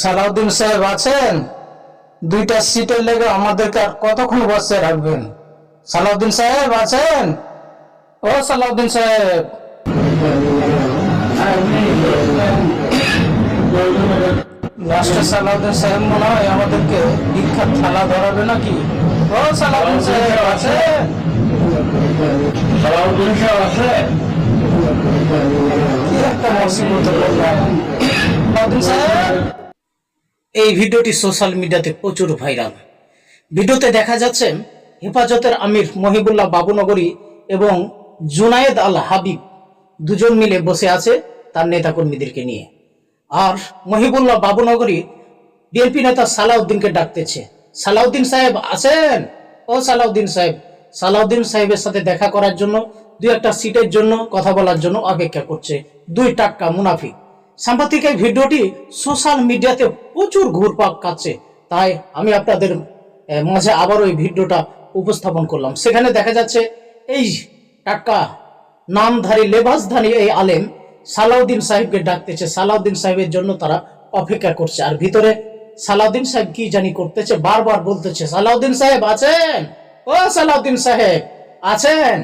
সালাউদ্দিন সাহেব আছেন? দুইটা সিটের লেগে আমাদেরকে আর কতক্ষণ বসে রাখবেন? সালাউদ্দিন সাহেব আছেন? ও সালাউদ্দিন সাহেব। লাস্টে সালাউদ্দিন সাহেব মনে হয় আমাদেরকে দীক্ষার থালা ধরাবে নাকি? ও সালাউদ্দিন সাহেব আছেন? এই ভিডিওটি সোশ্যাল মিডিয়াতে প্রচুর ভাইরাল। ভিডিওতে দেখা যাচ্ছে হেফাজতের আমির মহিবুল্লাহ বাবুনগরী এবং জুনায়েদ আল হাবিব দুজন মিলে বসে আছে তার নেতাকর্মীদেরকে নিয়ে। আর মহিবুল্লাহ বাবুনগরী বিএনপি নেতা সালাউদ্দিনকে ডাকতেছে। সালাউদ্দিন সাহেব আছেন? ও সালাউদ্দিন সাহেব সালাউদ্দিন সাহেবের সাথে দেখা করার জন্য, দুই একটা সিটের জন্য, কথা বলার জন্য অপেক্ষা করছে দুই টাক্কা মুনাফি। সাম্প্রতিক এই ভিডিওটি সোশ্যাল মিডিয়াতে প্রচুর ঘুরপাক কাচ্ছে তাই আমি আপনাদের মাঝে আবার ওই ভিডিওটা উপস্থাপন করলাম। সেখানে দেখা যাচ্ছে এই টাক্কা নামধারী, লেবাসধারী এই আলেম সালাউদ্দিন সাহেবকে ডাকতেছে। সালাউদ্দিন সাহেবের জন্য তারা অপেক্ষা করছে। আর ভিতরে সালাউদ্দিন সাহেব কি জানি করতেছে, বারবার বলতেছে, সালাউদ্দিন সাহেব আছেন? ও সালাউদ্দিন সাহেব আছেন?